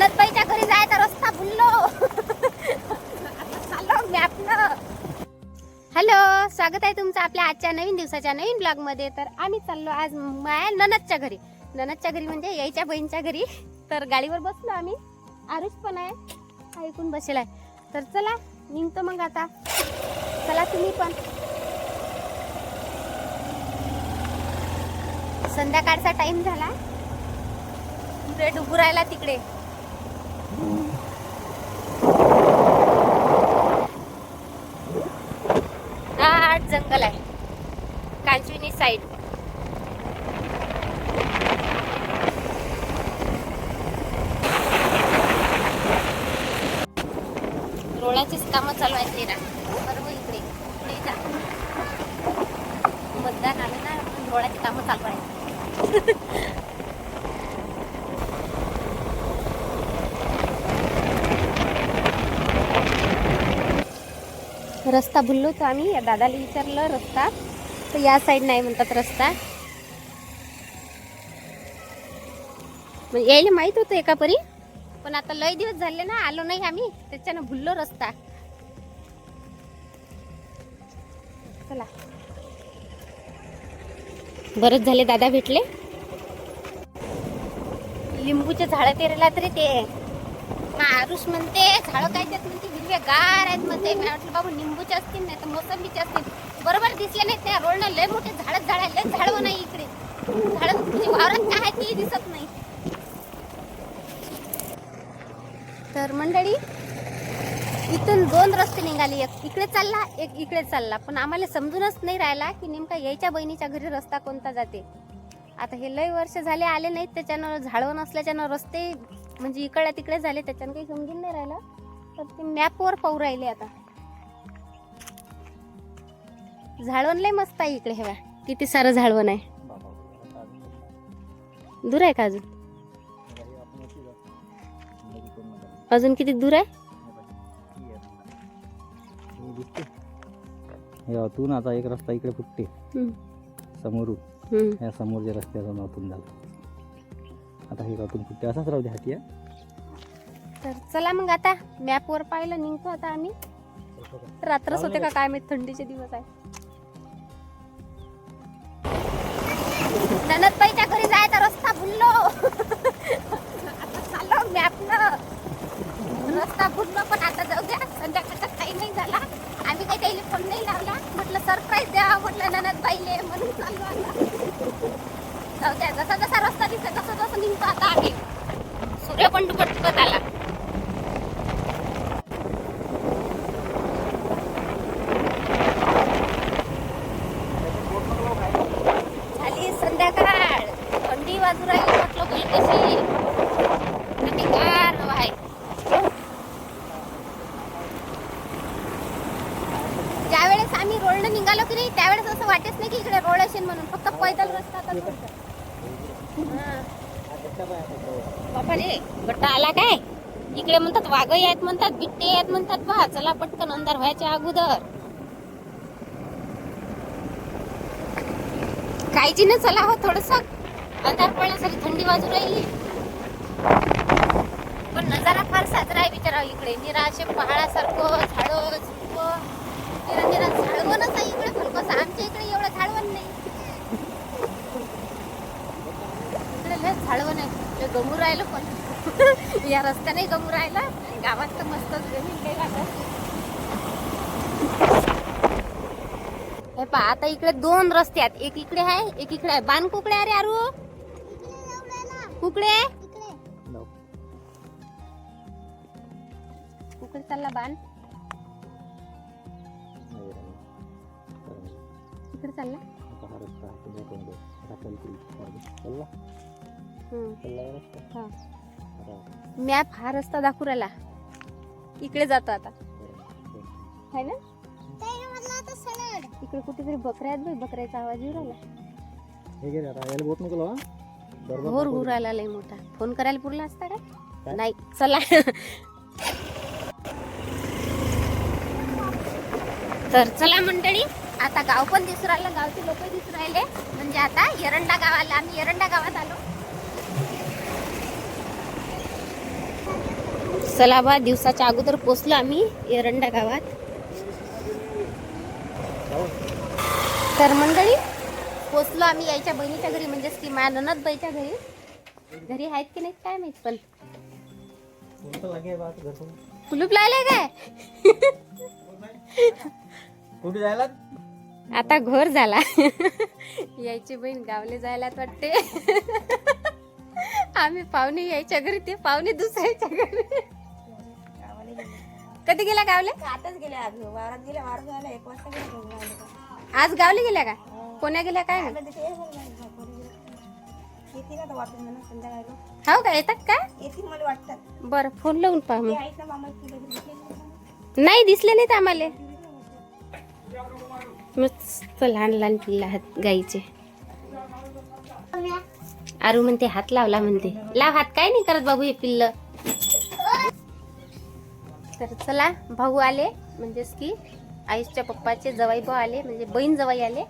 ननदबाईच्या घरी जायचा रस्ता भुललो. चाललो मॅपनं हॅलो स्वागत आहे तुमचं आपल्या आजच्या नवीन दिवसाच्या नवीन ब्लॉगमध्ये तर आम्ही चाललो आज माया ननदच्या घरी. ननदच्या घरी म्हणजे यायच्या बहीणच्या घरी. तर गाडीवर बसलो आम्ही. आरुष पण आहे. ऐकून बसेल आहे. तर चला निघतो मग आता. चला तुम्ही पण. संध्याकाळचा टाइम झाला. डुबुरायला उभू राहिला तिकडे. दाट जंगल आहे. कांचविनी साईड रोडाचीच कामं चालू आहेत तेरा बरोबर इकडे. इकडे जा. मतदान आलं ना म्हणून कामं चालू आहेत. रस्ता भुललो होतो आम्ही. या दादाला विचारलं रस्ता? तर या साईड नाही म्हणतात रस्ता. मग यायला माहीत होतं एका परी पण आता लय दिवस झाले ना आलो नाही आम्ही. त्याच्यानं भुललो रस्ता. चला. बरंच झाले दादा भेटले. लिंबूचे झाडं पेरला तरी ते आरुष म्हणते झाडं काय त्यात म्हणते हिरवे गार आहेत म्हणते. मी म्हटलं बाबा निंबूचे असतील नाही तर मोसंबीचे असतील. बरोबर दिसले नाही त्या रोडनं लय मोठे झाडच झाड आहे लय झाडवं नाही इकडे. झाड म्हणजे वावरात काय आहे ते दिसत नाही. तर मंडळी इथून दोन रस्ते निघाले. एक इकडे चालला एक इकडे चालला. पण आम्हाला समजूनच नाही राहिला की नेमका यायच्या बहिणीच्या घरी रस्ता कोणता जाते. आता हे लय वर्ष झाले आले नाहीत त्याच्यानं झाडं नसल्याच्यानं रस्ते म्हणजे इकडे तिकडे झाले त्याच्यानं काही समजून नाही राहिलं. तर ते मॅपवर पाहू राहिले आता. झाडवण लय मस्त आहे इकडे हेवा किती सारं झाडवण आहे. दूर आहे का अजून? अजून किती दूर आहे? यातून आता एक रस्ता इकडे फुटते. समोरून. या समोरच्या रस्त्यातून आतून झाला. आता हे रातून फुटते असाच राहू दे हाती तर चला मग आता मॅपवर पाहिलं निघतो आता आम्ही. रात्रच होते का काय माहीत थंडीचे दिवस आहे. ननदबाईच्या घरी जायचा रस्ता भुललो. आता चाललो मॅपनं रस्ता भुललो पण आता जाऊ द्या. संध्याकाळचा काही नाही झाला. आम्ही काही त्याला फोन नाही लावला. म्हटलं सरप्राईज द्या म्हटलं ननदबाईले म्हणून चाललो जाऊ द्या जसा जसा रस्ता दिसतो तसं तसं निघतो आता आम्ही. सूर्य पण दुपट डुबत आला. झाली संध्याकाळ. थंडी बाजू राहिली म्हटलं कशी आणि गार आहे ज्यावेळेस आम्ही रोडनं निघालो की नाही त्यावेळेस असं वाटेच नाही की इकडे रोड असेल म्हणून फक्त पैदल रस्ता आता दिसतो. हा. बापाले गट्टा आला काय? इकडे म्हणतात वाघही आहेत म्हणतात बिट्टे आहेत म्हणतात बा चला पटकन अंधार व्हायच्या अगोदर. काळजी न चला हो थोडस. अंधार पडण्यासाठी थंडी वाजू राहिली. पण नजारा फार साजरा आहे बिचारा इकडे. निराशे पहाडासारखं झाड झुडप निरा निरा झाडवणच आहे इकडे पण कसं आमच्या इकडे एवढं झाडवण नाही इकडे लय झाडवण आहे लय गमू राहिलं पण. या रस्त्याने गमू राहिला. गावात तर मस्तच जमीन काही वाटत हे पहा आता इकडे दोन रस्ते आहेत. एक इकडे आहे एक इकडे आहे. बाण कुकडे अरे अरू कुकडे? कुकडे चालला बाण? इकडे चालला. मॅप हा. रस्ता दाखवू राहिला. इकडे जातो आता. है ना? इकडे कुठेतरी बकऱ्या आहेत बाई बकऱ्याचा आवाज येऊ राहिला. हे घोर घोर आला लय मोठा. फोन करायला पुरला असता का काय? नाही चला. तर चला मंडळी आता गाव पण दिसू राहिलं गावचे लोक दिसू राहिले. म्हणजे आता एरंडा गावाला आम्ही एरंडा गावात आलो. चला बा दिवसाच्या अगोदर पोचलो आम्ही एरंडा गावात. तर मंडळी पोचलो आम्ही यायच्या बहिणीच्या घरी म्हणजेच की माझ्या ननदबाईच्या घरी. घरी आहेत की नाही काय माहीत पण. कुलूप लायलाय काय? कुठे जायला? आता घोर झाला. यायची बहीण गावले जायला वाटते. आम्ही पाहुणे यायच्या घरी ते पाहुणे दुसऱ्याच्या घरी. कधी गेला गावले? आताच गेल्या आज वावरात गेल्या वावरात झाला एक वाजता आले. आज गावले गेल्या का? कोण्या गेल्या काय आता तिथे घरी गेल्या. येतील आता संध्याकाळी हो का? येतात का? येतील मला वाटतात बरं फोन लावून पहा ते मग आहेत ना मामा तुला दिसले नाही नाही दिसले नाहीत आम्हाला. मस्त लहान लहान पिल्ला आहेत गाईचे. आरू म्हणते हात लावला म्हणते. लाव हात काय नाही करत बाबू हे पिल्ल. तर चला भाऊ आले म्हणजेच की आयुषच्या पप्पाचे जवाई भाऊ आले म्हणजे बहीण जवाई आले.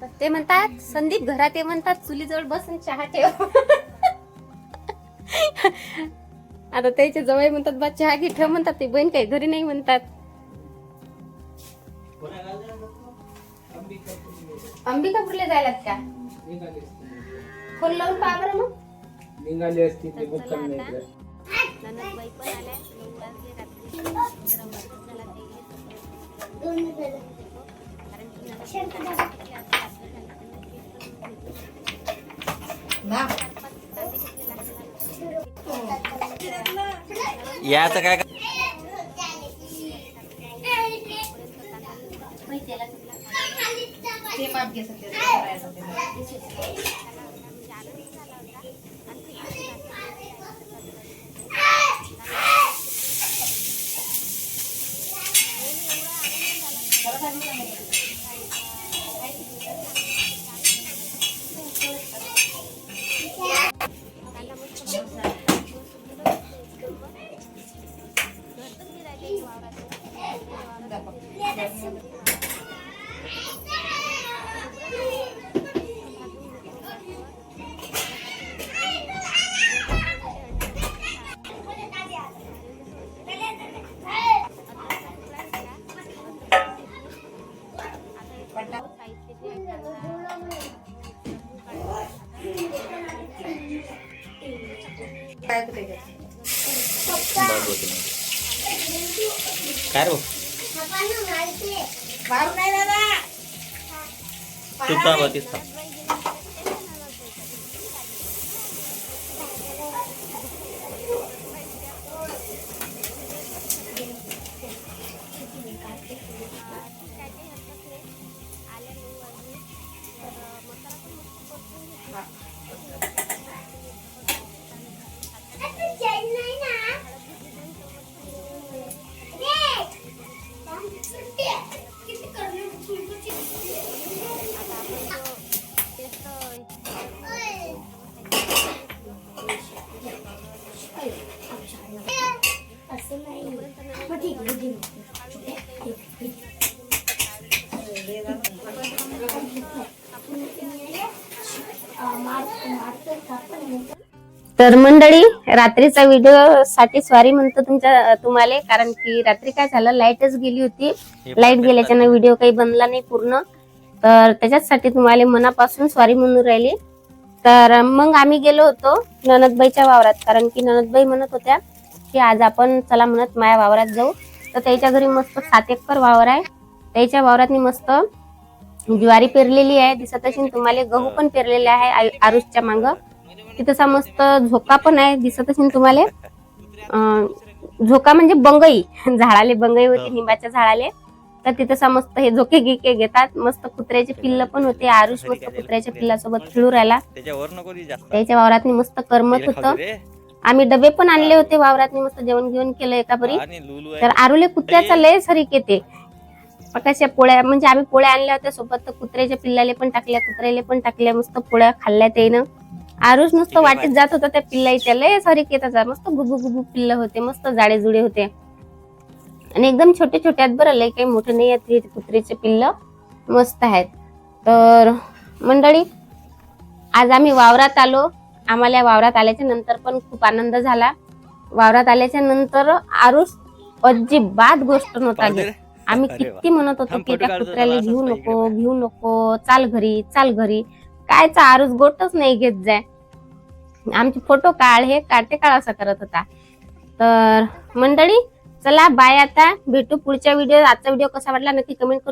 तर ते म्हणतात संदीप घरात ये म्हणतात चुलीजवळ बसून चहा ठेव. आता त्याचे जवाई म्हणतात बा चहा घे ठेव म्हणतात ते बहीण काही घरी नाही म्हणतात. अंबिकापूरला जायला का? फोन लावून पहा बरं मग. निघाली असती ते तर चला आता. ननदबाई पण आल्या. नऊ वाजले रात्री झाला ते. कारण की झाली, त्यांना पण काय 다리 좀 해주세요. काय रो? वारू नाही दादा तू का बतीस का तर मंडळी रात्रीचा व्हिडिओ साठी सॉरी म्हणतो तुमच्या तुम्हाला कारण की रात्री काय झालं लाईटच गेली होती. लाइट गेल्याच्यानं व्हिडिओ काही बनला नाही पूर्ण. तर त्याच्यासाठी तुम्हाला मनापासून सॉरी म्हणून राहिली. तर मग आम्ही गेलो होतो ननदबाईच्या वावरात कारण की ननदबाई म्हणत होत्या की आज आपण चला म्हणत माया वावरात जाऊ. तर त्याच्या घरी मस्त सात एकर वावर आहे. त्याच्या वावरात मस्त ज्वारी पेरलेली आहे. दिसत असेल तुम्हाला गहू पण पेरलेले आहे आरुषच्या मांग. तिथं मस्त झोका पण आहे दिसत असेल तुम्हाला. झोका म्हणजे बंगई. झाडाले बंगई होती निंबाच्या झाडाले. तर तिथं मस्त हे झोके गिके घेतात. मस्त कुत्र्याचे पिल्ल पण होते आरुष मस्त कुत्र्याच्या पिल्लासोबत खेळू राहिला. ती त्याच्या वावरात मस्त करमत होतं. आम्ही डबे पण आणले होते वावरात मस्त जेवण घेऊन केलं एका आहे. तर आरुले कुत्र्याचा लय सरीक येते. पकाशा पोळ्या म्हणजे आम्ही पोळ्या आणल्या होत्या सोबत तर कुत्र्याच्या पिल्लाले पण टाकल्या कुत्र्याले पण टाकल्या मस्त पोळ्या खाल्ल्या त्यानं. आरुष नुसतं वाटेत जात होता त्या पिल्लाच्या लय सरीक येतात मस्त गुबू गुबू पिल्ल होते मस्त जाडे जुडे होते. आणि एकदम छोटे छोटे आहेत बरं लय काही मोठे नाही आहेत कुत्र्याचे पिल्ल. मस्त आहेत. तर मंडळी आज आम्ही वावरात आलो. आम्हाला वावरात आल्याच्यानंतर पण खूप आनंद झाला. वावरात आल्याच्यानंतर आरुष अजिबात गोष्ट नव्हता घेत आम्ही. किती म्हणत होतो की त्या कुत्र्याला घेऊ नको घेऊ नको चाल घरी चाल घरी. कायचा आरुष गोटच नाही घेत जाय. आमचे फोटो काळ हे काढ काळ असा असं करत होता. तर मंडळी चला बाय आता. भेटू पुढच्या व्हिडिओ आजचा व्हिडिओ कसा वाटला नक्की कमेंट करून